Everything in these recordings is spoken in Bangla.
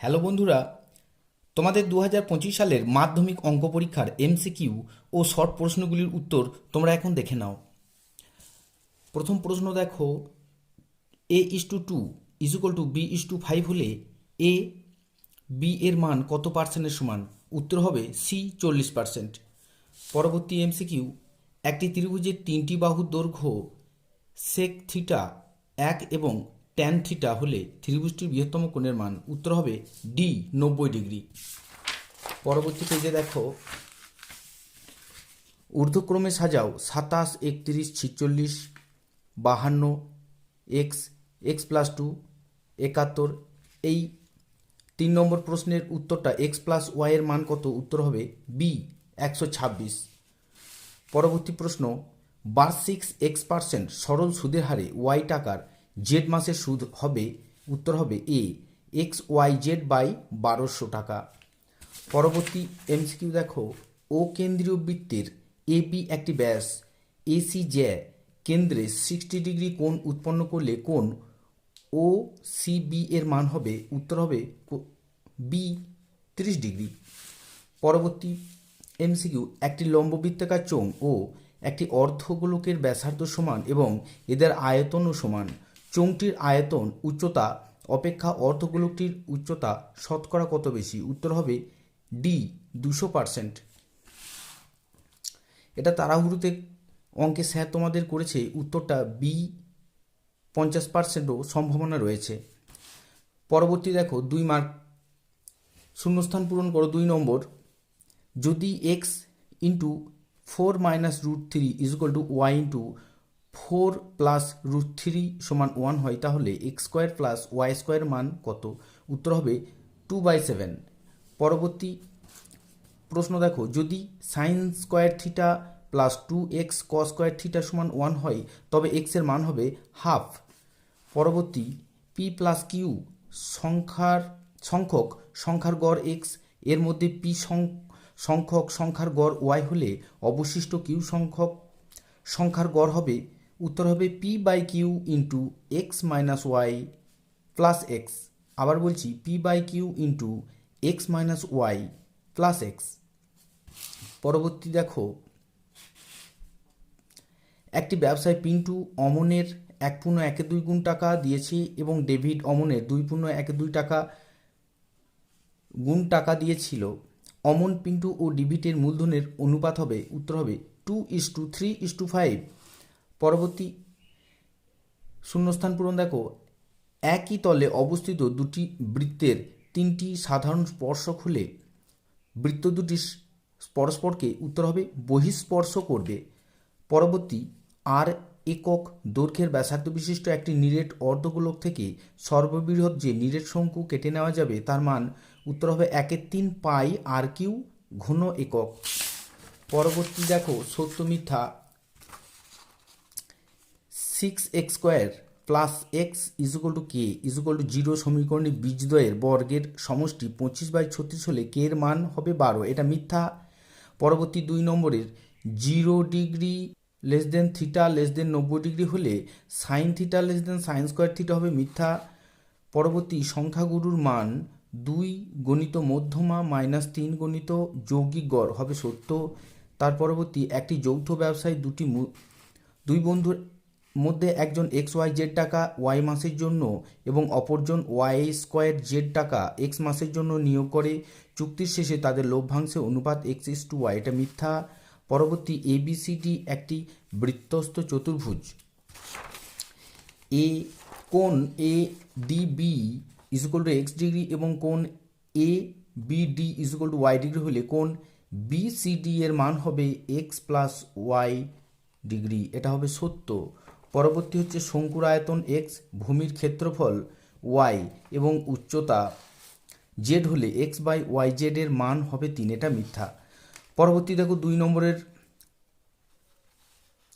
হ্যালো বন্ধুরা, তোমাদের দু হাজার পঁচিশ সালের মাধ্যমিক অঙ্ক পরীক্ষার এমসিকিউ ও শর্ট প্রশ্নগুলির উত্তর তোমরা এখন দেখে নাও। প্রথম প্রশ্ন দেখো A is to two equal to B is to five হলে এ বি এর মান কত পার্সেন্টের সমান? উত্তর হবে সি চল্লিশ পার্সেন্ট পরবর্তী এমসিকিউ, একটি ত্রিভুজের তিনটি বাহুর দৈর্ঘ্য সেক থিটা এক এবং ট্যান থিটা হলে ত্রিভুজটির বৃহত্তম কোণের মান উত্তর হবে ডি নব্বই ডিগ্রি। পরবর্তী পেজে দেখো। ঊর্ধ্বক্রমে সাজাও, সাতাশ, একত্রিশ, ছিচল্লিশ, বাহান্ন, এক্স এক্স প্লাস টু, একাত্তর। এই তিন নম্বর প্রশ্নের উত্তরটা এক্স প্লাস ওয়াইয়ের মান কত? উত্তর হবে বি, একশো ছাব্বিশ। পরবর্তী প্রশ্ন, বার্ষিক এক্স পার্সেন্ট সরল সুদের হারে ওয়াই টাকার জেড মাসের সুদ হবে, উত্তর হবে A X Y Z by বারোশো টাকা। পরবর্তী এমসিকিউ দেখো, ও কেন্দ্রীয় বৃত্তের এ বি একটি ব্যাস এসি জ্যা কেন্দ্রে সিক্সটি ডিগ্রি কোণ উৎপন্ন করলে কোণ ও সি বি এর মান হবে, উত্তর হবে বি তিরিশ ডিগ্রি। পরবর্তী এমসিকিউ একটি লম্ববৃত্তাকার চোঙ ও একটি অর্ধগোলকের ব্যাসার্ধ সমান এবং এদের আয়তনও সমান। চোঙটির আয়তন উচ্চতা, অপেক্ষা অর্ধগোলকটির উচ্চতা শতকরা কত বেশি? উত্তর হবে ডি দুশো পার্সেন্ট এটা তাড়াহুড়োতে অঙ্কে স্যার তোমাদের করেছে, উত্তরটা বি পঞ্চাশ পার্সেন্টও সম্ভাবনা রয়েছে। পরবর্তী দেখো, দুই মার্ক শূন্যস্থান পূরণ করো, দুই নম্বর। যদি X into four minus root three equal to Y into four plus root three সমান ওয়ান হয়, তাহলে X square plus Y square মান কত? উত্তর হবে টু বাই সেভেন। পরবর্তী প্রশ্ন দেখো, যদি sine square theta plus two X ক স্কোয়ার থিটা সমান ওয়ান হয়, তবে এক্সের মান হবে হাফ। পরবর্তী পি প্লাস কিউ সংখ্যার, সংখ্যক সংখ্যার গড় এক্স, এর মধ্যে পি সংখ্যক সংখ্যার গড় ওয়াই হলে অবশিষ্ট কিউ সংখ্যক সংখ্যার গড় হবে উত্তর হবে P by Q into X minus Y plus X আবার বলছি P by Q into X minus Y plus X পরবর্তী দেখো, একটি ব্যবসায় পিন্টু অমনের এক পূর্ণ একে দুই গুণ টাকা দিয়েছে এবং ডেভিড অমনের দুই পূর্ণ একে দুই টাকা গুণ টাকা দিয়েছিল। অমন, পিন্টু ও ডিবিটের মূলধনের অনুপাত হবে, উত্তর হবে two is to three is to five পরবর্তী শূন্যস্থান পূরণ, দেখো, একই তলে অবস্থিত দুটি বৃত্তের তিনটি সাধারণ স্পর্শক হলে বৃত্ত দুটি পরস্পরকে উত্তর হবে বহিঃস্পর্শ করবে পরবর্তী আর একক দৈর্ঘ্যের ব্যাসার্ধ বিশিষ্ট একটি নিরেট অর্ধগোলক থেকে সর্ববৃহৎ যে নিরেট শঙ্কু কেটে নেওয়া যাবে, তার মান উত্তর হবে একের তিন পাই আর কিউ ঘন একক। পরবর্তী দেখো, সত্য মিথ্যা six X square plus X equal to K equal to zero সমীকরণে বীজদ্বয়ের বর্গের সমষ্টি পঁচিশ বাই ছত্রিশ হলে কে এর মান হবে বারো। এটা মিথ্যা। পরবর্তী দুই নম্বরের zero degree less than theta less than নব্বই ডিগ্রি হলে sine theta less than sine square theta হবে মিথ্যা। পরবর্তী সংখ্যাগুরুর মান দুই গণিত মধ্যমা মাইনাস তিন গণিত যৌগিক গড় হবে সত্য। তার পরবর্তী একটি যৌথ ব্যবসায় দুটি দুই বন্ধুর মধ্যে একজন এক্স ওয়াই জেড টাকা ওয়াই মাসের জন্য এবং অপরজন ওয়াই স্কোয়ার জেড টাকা এক্স মাসের জন্য নিয়োগ করে। চুক্তির শেষে তাদের লভ্যাংশে অনুপাত এক্স ইস টু ওয়াই এটা মিথ্যা। পরবর্তী এ এবিসিডি একটি বৃত্তস্ত চতুর্ভুজ। এ কোন A D B equal to X degree এবং কোন A B D equal to Y degree হলে কোন বি সি ডি এর মান হবে এক্স প্লাস ওয়াই ডিগ্রি? এটা হবে সত্য। পরবর্তী হচ্ছে শঙ্কুর আয়তন এক্স ভূমির ক্ষেত্রফল ওয়াই এবং উচ্চতা জেড হলে এক্স বাই ওয়াই জেড এর মান হবে তিন, এটা মিথ্যা। পরবর্তী দেখো দুই নম্বরের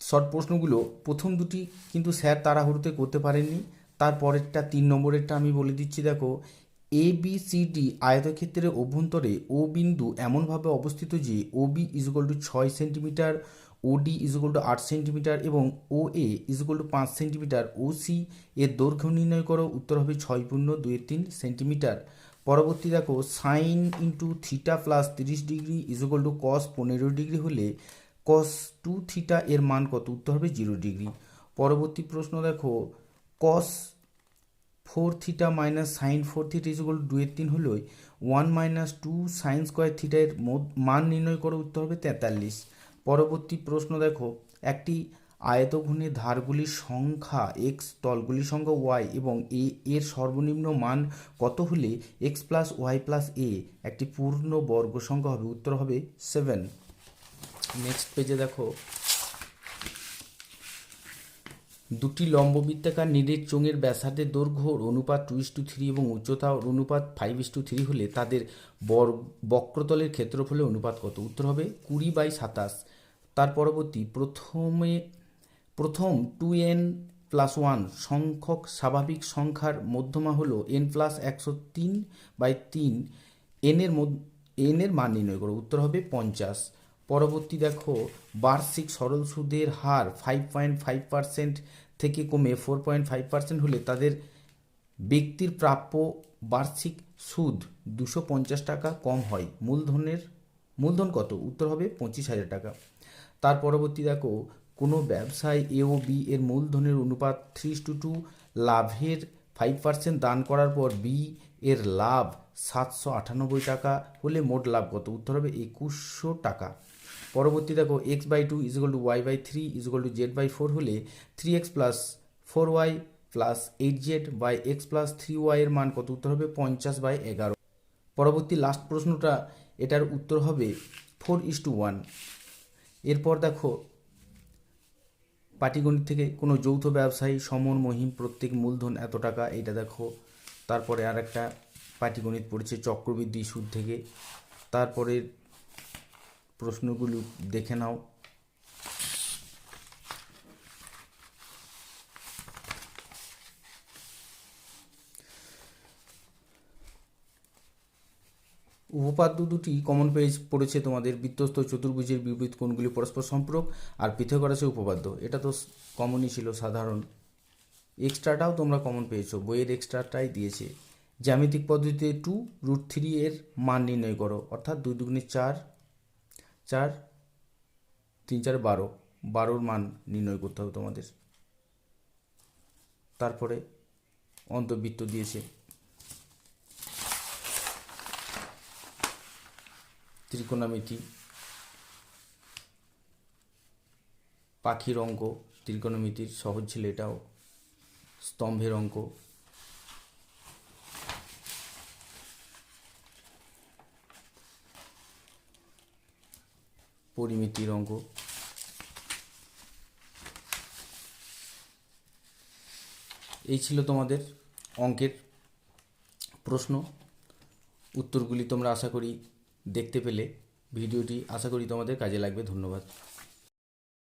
শর্ট প্রশ্নগুলো, প্রথম দুটি কিন্তু স্যার তাড়াহুড়োতে করতে পারেননি, তারপরেরটা তিন নম্বরেরটা আমি বলে দিচ্ছি, দেখো এ বি সি ডি আয়তক্ষেত্রের অভ্যন্তরে ও বিন্দু এমনভাবে অবস্থিত যে ও বি ইজুকাল টু ছয় centimetre O D equal to আট সেন্টিমিটার এবং ও এ ইজুকাল টু পাঁচ সেন্টিমিটার ও সি এর দৈর্ঘ্য নির্ণয় করো, উত্তর হবে ছয় পূর্ণ দুই তিন সেন্টিমিটার পরবর্তী দেখো সাইন ইন্টু থিটা প্লাস তিরিশ ডিগ্রি ইজুকাল টু কস পনেরো ডিগ্রি হলে কস টু থিটা এর মান কত? উত্তর হবে জিরো ডিগ্রি পরবর্তী প্রশ্ন দেখো cos four theta minus sine four theta equal to দুয়ের তিন হলে one minus two sine square থিটার মান নির্ণয় করো, উত্তর হবে তেতাল্লিশ। পরবর্তী প্রশ্ন দেখো। একটি আয়তঘনের ধারগুলির সংখ্যা এক্স তলগুলির সংখ্যা ওয়াই এবং এ, এর সর্বনিম্ন মান কত হলে X plus Y plus A একটি পূর্ণ বর্গ সংখ্যা হবে? উত্তর হবে সেভেন নেক্সট পেজে দেখো। দুটি লম্ববৃত্তাকার নিরেট চোঙের ব্যাসার্ধের দৈর্ঘ্যর অনুপাত টু ইস টু থ্রি এবং উচ্চতার অনুপাত ফাইভ ইস টু থ্রি হলে তাদের বর বক্রতলের ক্ষেত্রফলের অনুপাত কত? উত্তর হবে কুড়ি বাই সাতাশ। তার পরবর্তী, প্রথমে, প্রথম টু এন প্লাস ওয়ান সংখ্যক স্বাভাবিক সংখ্যার মধ্যমা হলো এন প্লাস একশো তিন বাই তিন। এনের এনের মান নির্ণয় করো। উত্তর হবে পঞ্চাশ। পরবর্তী দেখো, বার্ষিক সরল সুদের হার ফাইভ পয়েন্ট ফাইভ পার্সেন্ট থেকে কমে ফোর পয়েন্ট ফাইভ পার্সেন্ট হলে তাদের ব্যক্তির প্রাপ্য বার্ষিক সুদ দুশো পঞ্চাশ টাকা কম হয়। মূলধনের, মূলধন কত? উত্তর হবে পঁচিশ হাজার টাকা। তার পরবর্তী দেখো, কোনো ব্যবসায় এ ও বি এর মূলধনের অনুপাত থ্রি টু টু, লাভের ফাইভ পার্সেন্ট দান করার পর বি এর লাভ সাতশো আটানব্বই টাকা হলে মোট লাভ কত? উত্তর হবে একুশশো টাকা। পরবর্তী দেখো x by two is two y by three is two z by four হলে three x plus four y plus eight z by x plus three y এর মান কত উত্তর হবে? পঞ্চাশ বাই এগারো। পরবর্তী লাস্ট প্রশ্নটা, এটার উত্তর হবে ফোর ইস টু ওয়ান এরপর দেখো, পাটিগণিত থেকে কোনো যৌথ ব্যবসায়ী, সমন, মহিম, প্রত্যেক মূলধন এত টাকা এটা দেখো। তারপরে আর একটা পাটিগণিত পড়েছে চক্রবৃদ্ধি সুদ থেকে। তারপরে প্রশ্নগুলো দেখে নাও। উপপাদ্য দুটি কমন পেজ পড়েছে তোমাদের বৃত্তস্থ চতুর্ভুজের বিপরীত কোণগুলি পরস্পর সম্পর্ক আর পিথাগোরাসের উপপাদ্য। এটা তো কমনই ছিল, সাধারণ। এক্সট্রাটাও তোমরা কমন পেয়েছ, বইয়ের এক্সট্রাটাই দিয়েছে। জ্যামিতিক পদ্ধতিতে টু রুট থ্রি এর মান নির্ণয় করো, অর্থাৎ দুই দুগুণে চার চার, তিন, চার, বারো। বারোর মান নির্ণয় করতে হবে তোমাদের। তারপরে অন্তর্বৃত্ত দিয়েছে। ত্রিকোণামিতি। পাখির অঙ্ক, ত্রিকোণমিতির সহজ ছিল এটাও। স্তম্ভের অঙ্ক। পরিমিতির অঙ্ক এই ছিল তোমাদের অঙ্কের প্রশ্ন উত্তরগুলি তোমরা আশা করি দেখতে পেলে ভিডিওটি আশা করি তোমাদের কাজে লাগবে ধন্যবাদ